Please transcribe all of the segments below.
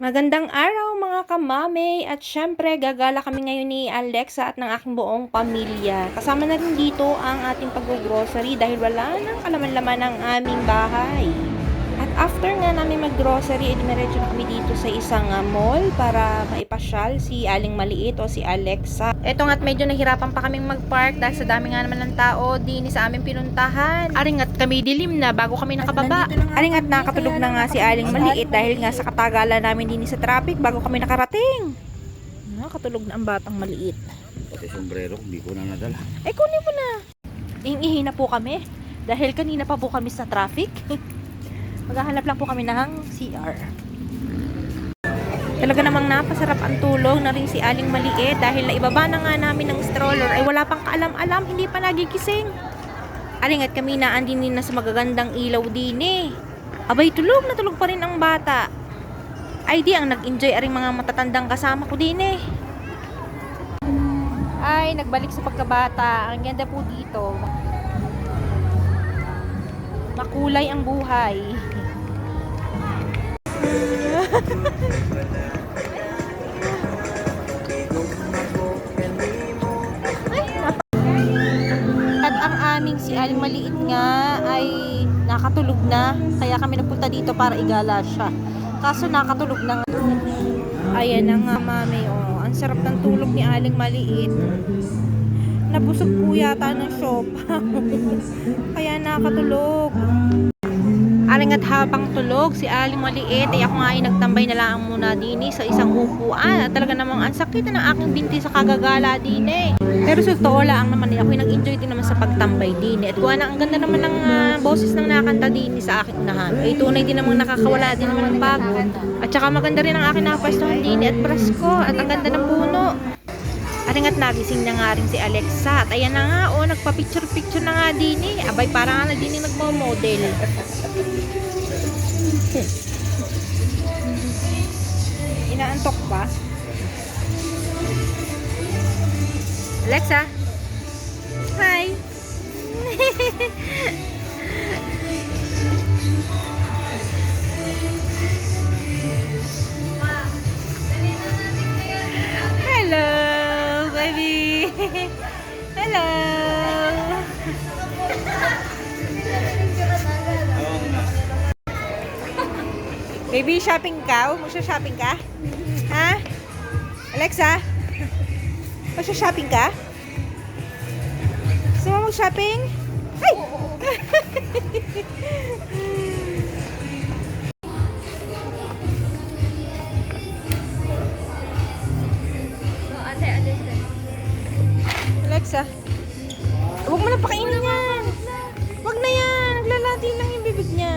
Magandang araw mga kamame at syempre gagala kami ngayon ni Alexa at ng aking buong pamilya. Kasama na rin dito ang ating pag-grocery dahil wala nang kalaman-laman ang aming bahay. After nga namin mag-grocery, edimeredyo na kami dito sa isang ah, mall para maipasyal si Aling Maliit o si Alexa. Eto nga't medyo nahirapan pa kaming mag-park dahil sa dami nga naman ng tao din sa aming pinuntahan. Aring at kami dilim na bago kami nakababa. Aring at nakatulog na nga si Aling Maliit dahil nga sa katagalan namin din sa traffic bago kami nakarating. Nakatulog na ang batang maliit. Pati sombrero, hindi ko na nadala. Ay, kunin mo na. Ihingi na po kami. Dahil kanina pa po kami sa traffic. Maghahanap lang po kami ng CR. Talaga namang napasarap ang tulog na rin si Aling Maliit dahil naibaba na nga namin ng stroller ay wala pang kaalam-alam, hindi pa nagigising. Aling at kami na andin na sa magagandang ilaw din eh. Abay, tulog na tulog pa rin ang bata. Ay di ang nag-enjoy aring mga matatandang kasama ko din eh. Ay, nagbalik sa pagkabata. Ang ganda po dito. Makulay ang buhay. At ang aming si Aling Maliit nga ay nakatulog na. Kaya kami nagpunta dito para igala siya. Kaso nakatulog na nga. Ayan na nga mami. Oh. Ang sarap ng tulog ni Aling Maliit. Nabusog po yata ng shop. Kaya nakatulog. Aling at habang tulog, si Aling Maliit, ay ako nga ay nagtambay na lang muna din eh, sa isang upuan. At talaga namang ang sakit ng aking binti sa kagagala din eh. Pero sa totoo lang naman eh, ako ay nag-enjoy din naman sa pagtambay din eh. At kuha na, ang ganda naman ng ah, boses ng nakanta din eh, sa aking unahan. Ay tunay din namang nakakawala din naman ng pagod. At saka maganda rin ang aking nakapwestuhan din eh, at presko. At ang ganda ng puno. Aring at nagising na nga rin si Alexa. At ayan na nga, oh, nagpa-picture-picture na nga din eh. Abay, parang nga na din eh, nagmo-model. Inaantok ba? Alexa? Hello! Baby, shopping ka? Magsa-shopping ka? Ha? Alexa? Magsa-shopping ka? Gusto mo mag-shopping? Ay! Alexa? Huwag mo na pakainin yan! Huwag na yan! Naglalati lang yung bibig niya.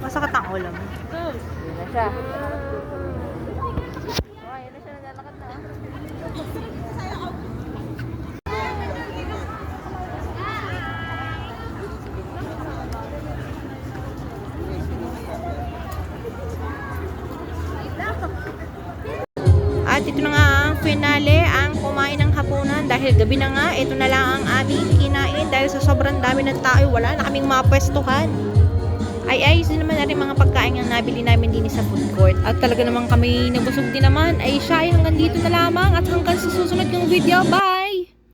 Masakit ang ulam. Hmm. Yun na siya. Oh, yun na siya naglalakad na. At ito na nga ang finale, ang kumain ng hapunan dahil gabi na nga, ito na lang ang aming kinain dahil sa sobrang dami ng tao, wala na kaming mapwestuhan. Ay ayos din naman na rin mga pagkain ang nabili namin din sa food court. At talaga naman kami nabusog din naman. Ay siya ay hanggang dito na lamang at hanggang sa susunod yung video. Bye!